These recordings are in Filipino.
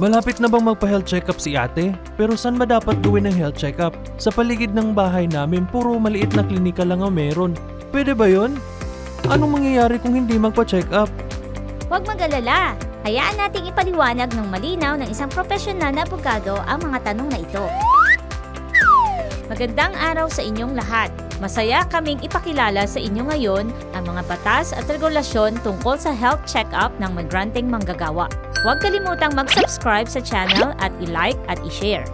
Malapit na bang magpa-health check-up si ate? Pero saan ba dapat gawin ang health check-up? Sa paligid ng bahay namin, puro maliit na klinika lang ang meron. Pwede ba yon? Anong mangyayari kung hindi magpa-check up? Huwag mag-alala. Hayaan nating ipaliwanag ng malinaw ng isang profesional na abogado ang mga tanong na ito. Magandang araw sa inyong lahat. Masaya kaming ipakilala sa inyo ngayon ang mga batas at regulasyon tungkol sa health check-up ng migranteng manggagawa. Huwag kalimutang mag-subscribe sa channel at i-like at i-share.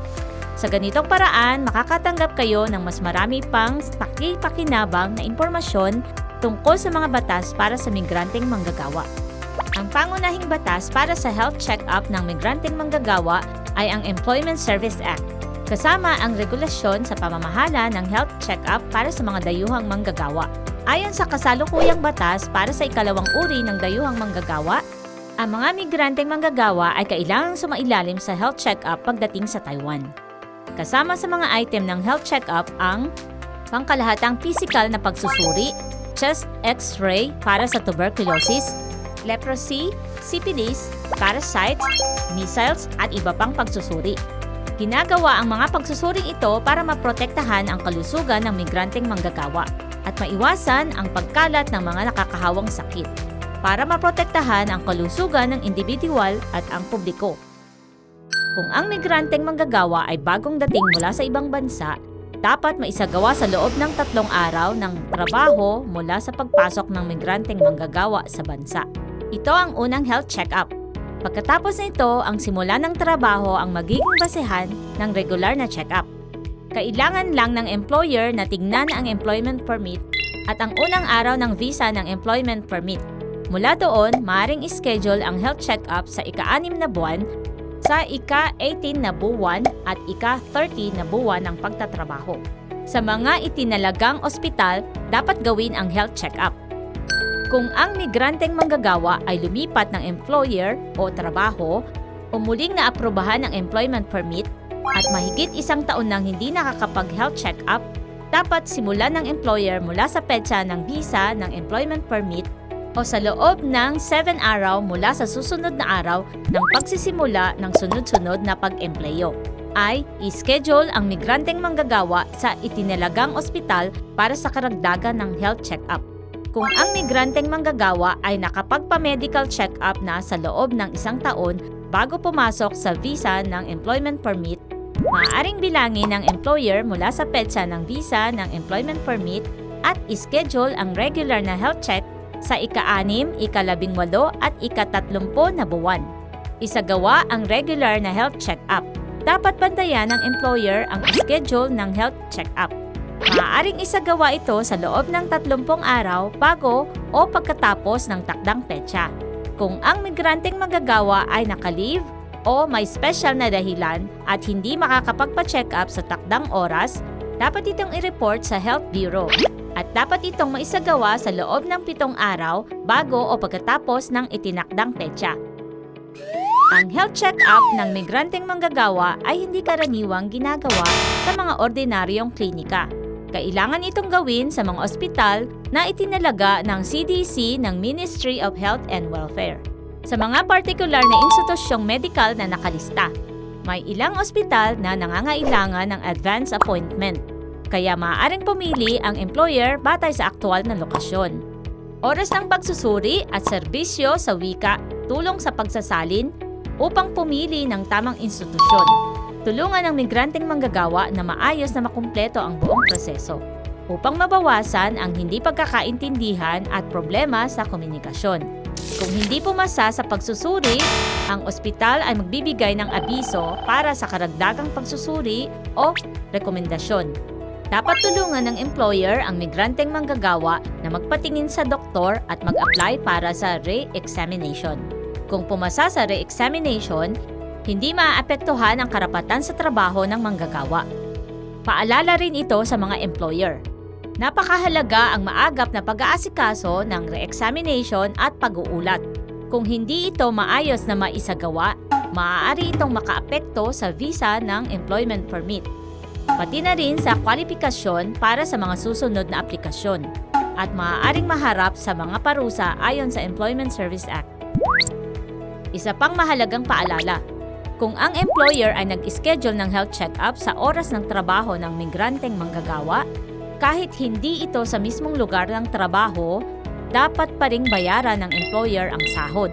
Sa ganitong paraan, makakatanggap kayo ng mas marami pang pakipakinabang na impormasyon tungkol sa mga batas para sa migranteng manggagawa. Ang pangunahing batas para sa health check-up ng migranteng manggagawa ay ang Employment Service Act. Kasama ang regulasyon sa pamamahala ng health check-up para sa mga dayuhang manggagawa. Ayon sa kasalukuyang batas para sa ikalawang uri ng dayuhang manggagawa, ang mga migranteng manggagawa ay kailangang sumailalim sa health check-up pagdating sa Taiwan. Kasama sa mga item ng health check-up ang pangkalahatang physical na pagsusuri, chest x-ray para sa tuberculosis, leprosy, syphilis, parasites, measles at iba pang pagsusuri. Ginagawa ang mga pagsusuring ito para maprotektahan ang kalusugan ng migranteng manggagawa at maiwasan ang pagkalat ng mga nakakahawang sakit para maprotektahan ang kalusugan ng individual at ang publiko. Kung ang migranteng manggagawa ay bagong dating mula sa ibang bansa, dapat maisagawa sa loob ng tatlong araw ng trabaho mula sa pagpasok ng migranteng manggagawa sa bansa. Ito ang unang health check-up. Pagkatapos nito, ang simula ng trabaho ang magiging basehan ng regular na check-up. Kailangan lang ng employer na tignan ang employment permit at ang unang araw ng visa ng employment permit. Mula doon, maaaring schedule ang health check-up sa ika-6 na buwan, sa ika-18 na buwan at ika-30 na buwan ng pagtatrabaho. Sa mga itinalagang ospital, dapat gawin ang health check-up. Kung ang migranteng manggagawa ay lumipat ng employer o trabaho o muling naaprubahan ng employment permit at mahigit isang taon nang hindi nakakapag-health check-up, dapat simulan ng employer mula sa petsa ng visa ng employment permit o sa loob ng 7 araw mula sa susunod na araw ng pagsisimula ng sunod-sunod na pag-empleyo ay i-schedule ang migranteng manggagawa sa itinalagang ospital para sa karagdagan ng health check-up. Kung ang migranteng manggagawa ay nakapagpa-medical check-up na sa loob ng isang taon bago pumasok sa visa ng employment permit, maaaring bilangin ng employer mula sa petsa ng visa ng employment permit at ischedule ang regular na health check sa ika-anim, ika-labing walo at ika-tatlumpo na buwan. Isagawa ang regular na health check-up. Dapat bantayan ng employer ang schedule ng health check-up. Maaaring isagawa ito sa loob ng 30 araw bago o pagkatapos ng takdang petsa. Kung ang migranteng magagawa ay nakalive o may special na dahilan at hindi makakapagpa-check up sa takdang oras, dapat itong i-report sa Health Bureau at dapat itong maisagawa sa loob ng pitong araw bago o pagkatapos ng itinakdang petsa. Ang health check-up ng migranteng manggagawa ay hindi karaniwang ginagawa sa mga ordinaryong klinika. Kailangan itong gawin sa mga ospital na itinalaga ng CDC ng Ministry of Health and Welfare. Sa mga partikular na institusyong medikal na nakalista, may ilang ospital na nangangailangan ng advance appointment. Kaya maaaring pumili ang employer batay sa aktual na lokasyon. Oras ng pagsusuri at serbisyo sa wika tulong sa pagsasalin upang pumili ng tamang institusyon. Tulungan ang migranteng manggagawa na maayos na makumpleto ang buong proseso upang mabawasan ang hindi pagkakaintindihan at problema sa komunikasyon. Kung hindi pumasa sa pagsusuri, ang ospital ay magbibigay ng abiso para sa karagdagang pagsusuri o rekomendasyon. Dapat tulungan ng employer ang migranteng manggagawa na magpatingin sa doktor at mag-apply para sa re-examination. Kung pumasa sa re-examination, hindi maaapektuhan ang karapatan sa trabaho ng manggagawa. Paalala rin ito sa mga employer. Napakahalaga ang maagap na pag-aasikaso ng re-examination at pag-uulat. Kung hindi ito maayos na maisagawa, maaari itong makaapekto sa visa ng employment permit. Pati na rin sa kwalifikasyon para sa mga susunod na aplikasyon at maaaring maharap sa mga parusa ayon sa Employment Service Act. Isa pang mahalagang paalala, Kung ang employer ay nag-schedule ng health check-up sa oras ng trabaho ng migranteng manggagawa, kahit hindi ito sa mismong lugar ng trabaho, dapat pa ring bayaran ng employer ang sahod.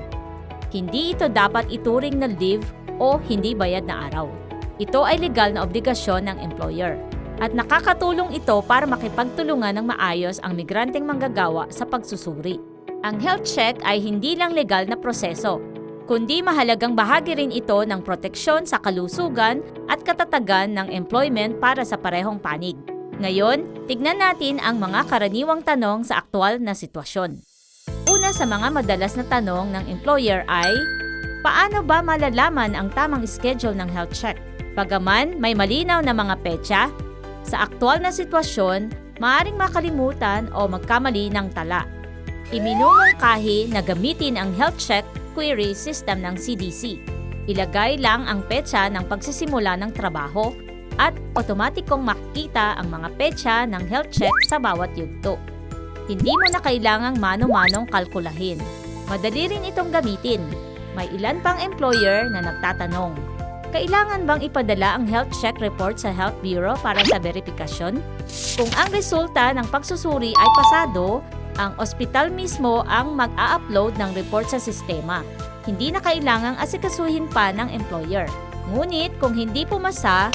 Hindi ito dapat ituring na leave o hindi bayad na araw. Ito ay legal na obligasyon ng employer. At nakakatulong ito para makipagtulungan ng maayos ang migranteng manggagawa sa pagsusuri. Ang health check ay hindi lang legal na proseso, kundi mahalagang bahagi rin ito ng proteksyon sa kalusugan at katatagan ng employment para sa parehong panig. Ngayon, tignan natin ang mga karaniwang tanong sa aktwal na sitwasyon. Una sa mga madalas na tanong ng employer ay, paano ba malalaman ang tamang schedule ng health check? Bagaman may malinaw na mga petsa, sa aktwal na sitwasyon, maaring makalimutan o magkamali ng tala. Iminumungkahi na gamitin ang health check query system ng CDC. Ilagay lang ang petsa ng pagsisimula ng trabaho at otomatikong makikita ang mga petsa ng health check sa bawat yugto. Hindi mo na kailangang mano-manong kalkulahin. Madali rin itong gamitin. May ilan pang employer na nagtatanong, kailangan bang ipadala ang health check report sa Health Bureau para sa verifikasyon? Kung ang resulta ng pagsusuri ay pasado, ang ospital mismo ang mag-a-upload ng report sa sistema. Hindi na kailangang asikasuhin pa ng employer. Ngunit kung hindi pumasa,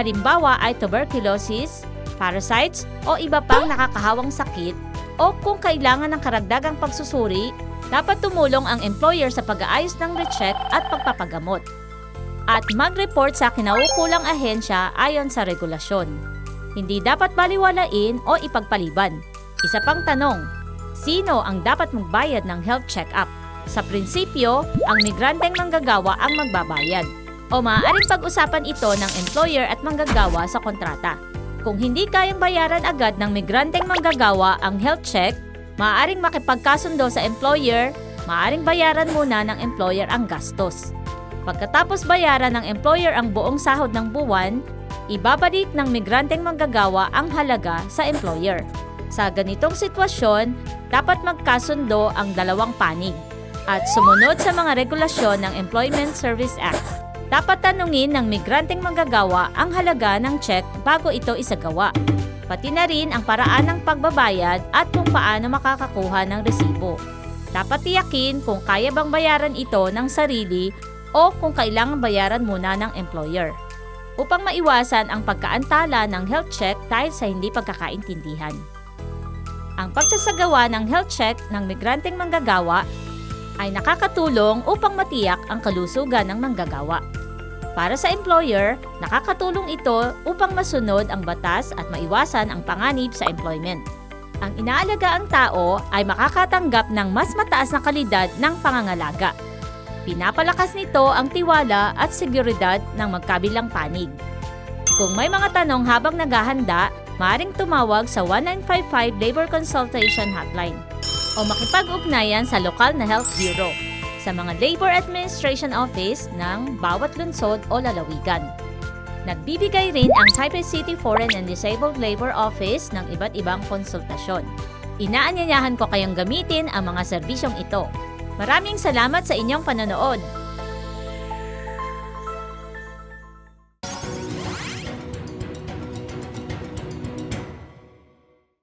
halimbawa ay tuberculosis, parasites o iba pang nakakahawang sakit, o kung kailangan ng karagdagang pagsusuri, dapat tumulong ang employer sa pag-aayos ng recheck at pagpapagamot at mag-report sa kinaukulang ahensya ayon sa regulasyon. Hindi dapat baliwalain o ipagpaliban. Isa pang tanong, sino ang dapat magbayad ng health check-up? Sa prinsipyo, ang migranteng manggagawa ang magbabayad. O maaaring pag-usapan ito ng employer at manggagawa sa kontrata. Kung hindi kayang bayaran agad ng migranteng manggagawa ang health check, maaaring makipagkasundo sa employer, maaaring bayaran muna ng employer ang gastos. Pagkatapos bayaran ng employer ang buong sahod ng buwan, ibabalik ng migranteng manggagawa ang halaga sa employer. Sa ganitong sitwasyon, dapat magkasundo ang dalawang panig at sumunod sa mga regulasyon ng Employment Service Act. Dapat tanungin ng migranteng manggagawa ang halaga ng check bago ito isagawa. Pati na rin ang paraan ng pagbabayad at kung paano makakakuha ng resibo. Dapat tiyakin kung kaya bang bayaran ito ng sarili o kung kailangan bayaran muna ng employer upang maiwasan ang pagkaantala ng health check dahil sa hindi pagkakaintindihan. Ang pagsasagawa ng health check ng migranteng manggagawa ay nakakatulong upang matiyak ang kalusugan ng manggagawa. Para sa employer, nakakatulong ito upang masunod ang batas at maiwasan ang panganib sa employment. Ang inaalagaang tao ay makakatanggap ng mas mataas na kalidad ng pangangalaga. Pinapalakas nito ang tiwala at seguridad ng magkabilang panig. Kung may mga tanong habang naghahanda, maaaring tumawag sa 1955 Labor Consultation Hotline o makipag-ugnayan sa lokal na Health Bureau sa mga Labor Administration Office ng bawat lungsod o lalawigan. Nagbibigay rin ang Taipei City Foreign and Disabled Labor Office ng iba't ibang konsultasyon. Inaanyayahan ko kayong gamitin ang mga serbisyong ito. Maraming salamat sa inyong panonood.